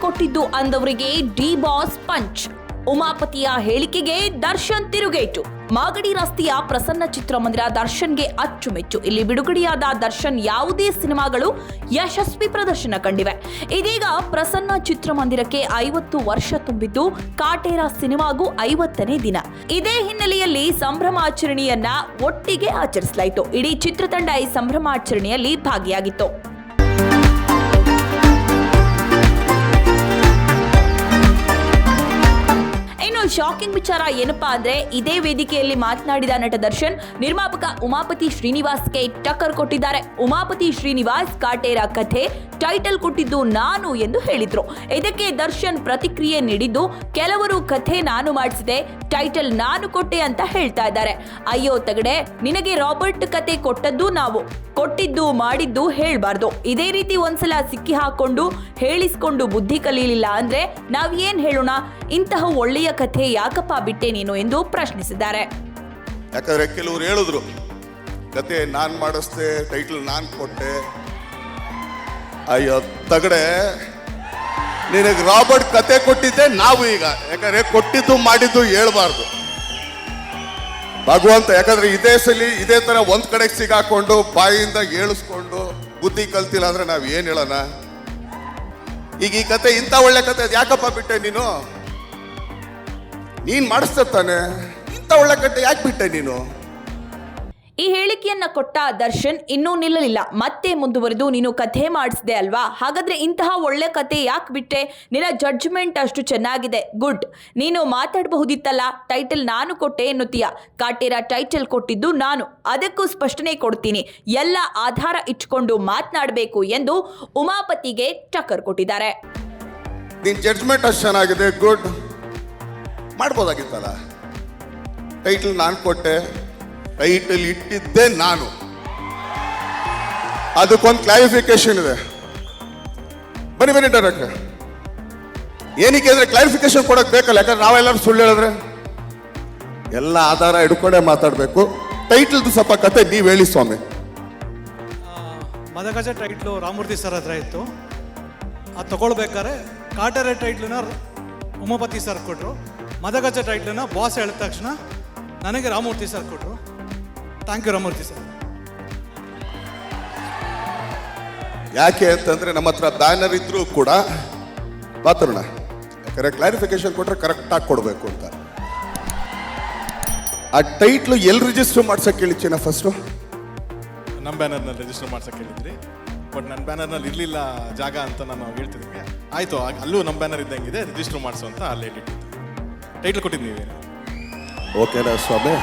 ಕೊಟ್ಟಿದ್ದು ಅಂದವರಿಗೆ D boss punch. ಉಮಾಪತಿಯ ಹೇಳಿಕೆಗೆ ದರ್ಶನ್ ತಿರುಗೇಟು. ಮಾಗಡಿ ರಸ್ತೆಯ ಪ್ರಸನ್ನ ಚಿತ್ರಮಂದಿರ ದರ್ಶನ್ಗೆ ಅಚ್ಚುಮೆಚ್ಚು. ಇಲ್ಲಿ ಬಿಡುಗಡೆಯಾದ ದರ್ಶನ್ ಯಾವುದೇ ಸಿನಿಮಾಗಳು ಯಶಸ್ವಿ ಪ್ರದರ್ಶನ ಕಂಡಿವೆ. ಇದೀಗ ಪ್ರಸನ್ನ ಚಿತ್ರಮಂದಿರಕ್ಕೆ ಐವತ್ತು ವರ್ಷ ತುಂಬಿದ್ದು, ಕಾಟೇರ ಸಿನಿಮಾಗೂ ಐವತ್ತನೇ ದಿನ. ಇದೇ ಹಿನ್ನೆಲೆಯಲ್ಲಿ ಸಂಭ್ರಮಾಚರಣೆಯನ್ನ ಒಟ್ಟಿಗೆ ಆಚರಿಸಲಾಯಿತು. ಇಡೀ ಚಿತ್ರತಂಡ ಈ ಸಂಭ್ರಮಾಚರಣೆಯಲ್ಲಿ ಭಾಗಿಯಾಗಿತ್ತು. ಶಾಕಿಂಗ್ ವಿಚಾರ ಏನಪ್ಪಾ ಅಂದ್ರೆ ಇದೇ ವೇದಿಕೆಯಲ್ಲಿ ಮಾತನಾಡಿದ ನಟ ದರ್ಶನ್, ನಿರ್ಮಾಪಕ ಉಮಾಪತಿ ಶ್ರೀನಿವಾಸ್ಗೆ ಟಕ್ಕರ್ ಕೊಟ್ಟಿದ್ದಾರೆ. ಉಮಾಪತಿ ಶ್ರೀನಿವಾಸ್ ಕಾಟೇರ ಕಥೆ ಟೈಟಲ್ ಕೊಟ್ಟಿದ್ದು ನಾನು ಎಂದು ಹೇಳಿದ್ರು. ಇದಕ್ಕೆ ದರ್ಶನ್ ಪ್ರತಿಕ್ರಿಯೆ ನೀಡಿದ್ದು, ಕೆಲವರು ಕಥೆ ನಾನು ಮಾಡಿಸಿದೆ ಟೈಟಲ್ ನಾನು ಕೊಟ್ಟೆ ಅಂತ ಹೇಳ್ತಾ ಇದ್ದಾರೆ. ಅಯ್ಯೋ ತಗಡೆ, ನಿನಗೆ ರಾಬರ್ಟ್ ಕತೆ ಕೊಟ್ಟದ್ದು ನಾವು. ಕೊಟ್ಟಿದ್ದು ಮಾಡಿದ್ದು ಹೇಳ್ಬಾರ್ದು. ಇದೇ ರೀತಿ ಒಂದ್ಸಲ ಸಿಕ್ಕಿ ಹಾಕೊಂಡು ಹೇಳಿಸ್ಕೊಂಡು ಬುದ್ಧಿ ಕಲೀಲಿಲ್ಲ ಅಂದ್ರೆ ನಾವ್ ಏನ್ ಹೇಳೋಣ? ಇಂತಹ ಒಳ್ಳೆಯ ಕಥೆ ಯಾಕಪ್ಪ ಬಿಟ್ಟೆ ನೀನು ಎಂದು ಪ್ರಶ್ನಿಸಿದ್ದಾರೆ. ಯಾಕಂದ್ರೆ ಕೆಲವರು ಹೇಳಿದ್ರು, ಕತೆ ನಾನು ಮಾಡಿಸ್ದೆ ಟೈಟಲ್ ನಾನು ಕೊಟ್ಟೆ. ಅಯ್ಯೋ, ತಗಡೆ, ನಿನಗೆ ರಾಬರ್ಟ್ ಕತೆ ಕೊಟ್ಟಿದ್ದೆ ನಾವು ಈಗ. ಯಾಕಂದ್ರೆ ಕೊಟ್ಟಿದ್ದು ಮಾಡಿದ್ದು ಹೇಳ್ಬಾರ್ದು. ಭಗವಂತ, ಯಾಕಂದ್ರೆ ಇದೇ ಸಲಿ ಇದೇ ತರ ಒಂದ್ ಕಡೆ ಸಿಗಾಕೊಂಡು, ಬಾಯಿಂದ ಏಳಿಸ್ಕೊಂಡು ಬುದ್ಧಿ ಕಲ್ತಿಲ್ಲ ಅಂದ್ರೆ ನಾವ್ ಏನ್ ಹೇಳೋಣ? ಈಗ ಈ ಕತೆ ಇಂಥ ಒಳ್ಳೆ ಕತೆ ಯಾಕಪ್ಪ ಬಿಟ್ಟೆ ನೀನು? ನೀನ್ ಮಾಡಿಸ್ತಾನೆ ಇಂಥ ಒಳ್ಳೆ ಯಾಕೆ ಬಿಟ್ಟೆ ನೀನು? ಈ ಹೇಳಿಕೆಯನ್ನ ಕೊಟ್ಟ ದರ್ಶನ್ ಇನ್ನೂ ನಿಲ್ಲಲಿಲ್ಲ. ಮತ್ತೆ ಮುಂದುವರೆದು ನೀನು ಕಥೆ ಮಾಡಿಸಿದೆ ಅಲ್ವಾ? ಹಾಗಾದ್ರೆ ಇಂತಹ ಒಳ್ಳೆ ಕತೆ ಯಾಕೆ ಬಿಟ್ಟೆ? ನಿನ್ನ ಜಡ್ಜ್ಮೆಂಟ್ ಅಷ್ಟು ಚೆನ್ನಾಗಿದೆ. ಗುಡ್ ನೀನು ಮಾತಾಡಬಹುದಿತ್ತಲ್ಲ? ಟೈಟಲ್ ನಾನು ಕೊಟ್ಟೆ ಎನ್ನುತ್ತೀಯ? ಕಾಟೇರ ಟೈಟಲ್ ಕೊಟ್ಟಿದ್ದು ನಾನು. ಅದಕ್ಕೂ ಸ್ಪಷ್ಟನೆ ಕೊಡ್ತೀನಿ. ಎಲ್ಲ ಆಧಾರ ಇಟ್ಕೊಂಡು ಮಾತನಾಡಬೇಕು ಎಂದು ಉಮಾಪತಿಗೆ ಟಕ್ಕರ್ ಕೊಟ್ಟಿದ್ದಾರೆ. ನಿನ್ ಜಡ್ಜ್ಮೆಂಟ್ ಅಷ್ಟು ಚೆನ್ನಾಗಿದೆ. ಗುಡ್ ಮಾಡ್ಬೋದಾಗಿತ್ತಲ್ಲ? ಟೈಟಲ್ ನಾನು ಕೊಟ್ಟೆ ಟೈಟಲ್ ಇಟ್ಟಿದ್ದೆ ನಾನು. ಅದಕ್ಕೊಂದು ಕ್ಲಾರಿಫಿಕೇಶನ್ ಇದೆ. ಬನ್ನಿ ಬನ್ನಿ ಡೈರೆಕ್ಟರ್ ಏನಕ್ಕೆ ಅಂದರೆ ಕ್ಲಾರಿಫಿಕೇಶನ್ ಕೊಡೋಕೆ ಬೇಕಲ್ಲ, ಯಾಕಂದ್ರೆ ನಾವೆಲ್ಲರೂ ಸುಳ್ಳು ಹೇಳಿದ್ರೆ? ಎಲ್ಲ ಆಧಾರ ಹಿಡ್ಕೊಂಡೇ ಮಾತಾಡಬೇಕು. ಟೈಟಲ್ದು ಸ್ವಲ್ಪ ಕತೆ ನೀವು ಹೇಳಿ ಸ್ವಾಮಿ. ಮದಗಜ ಟೈಟ್ಲು ರಾಮೂರ್ತಿ ಸರ್ ಹತ್ರ ಇತ್ತು. ಅದು ತಗೊಳ್ಬೇಕಾದ್ರೆ ಕಾಟರೆ ಟೈಟ್ಲನ್ನ ಉಮಾಪತಿ ಸರ್ ಕೊಟ್ಟರು ಮದಗಜ ಟೈಟ್ಲನ್ನು ಬಾಸ್ ಹೇಳಿದ ತಕ್ಷಣ ನನಗೆ ರಾಮೂರ್ತಿ ಸರ್ ಕೊಟ್ಟರು ಥ್ಯಾಂಕ್ ಯು ರಾಮೂರ್ತಿ ಸರ್ ಯಾಕೆ ಅಂತಂದರೆ ನಮ್ಮ ಹತ್ರ ಬ್ಯಾನರ್ ಇದ್ರೂ ಕೂಡ ಮಾತಾಡೋಣ ಯಾಕಂದರೆ ಕ್ಲಾರಿಫಿಕೇಶನ್ ಕೊಟ್ಟರೆ ಕರೆಕ್ಟಾಗಿ ಕೊಡಬೇಕು ಅಂತ. ಆ ಟೈಟ್ಲು ಎಲ್ಲಿ ರಿಜಿಸ್ಟರ್ ಮಾಡ್ಸಕ್ಕೆ ಹೇಳಿಚ್ಚಿನ ಫಸ್ಟು ನಮ್ಮ ಬ್ಯಾನರ್ನಲ್ಲಿ ರಿಜಿಸ್ಟರ್ ಮಾಡ್ಸೋಕೆ ಹೇಳಿದ್ರಿ. ಬಟ್ ನನ್ನ ಬ್ಯಾನರ್ನಲ್ಲಿ ಇರಲಿಲ್ಲ ಜಾಗ ಅಂತ ನಾನು ಹೇಳ್ತಿದ್ದೀನಿ. ಆಯಿತು ಅಲ್ಲೂ ನಮ್ಮ ಬ್ಯಾನರ್ ಇದ್ದಂಗಿದೆ ರಿಜಿಸ್ಟರ್ ಮಾಡಿಸು ಅಂತ ಅಲ್ಲಿ ಹೇಳಿಟ್ಟಿದ್ದೆ ಟೈಟ್ಲ್ ಕೊಟ್ಟಿದ್ದೀನಿ ಓಕೆನಾ ಸ್ವಾಮಿ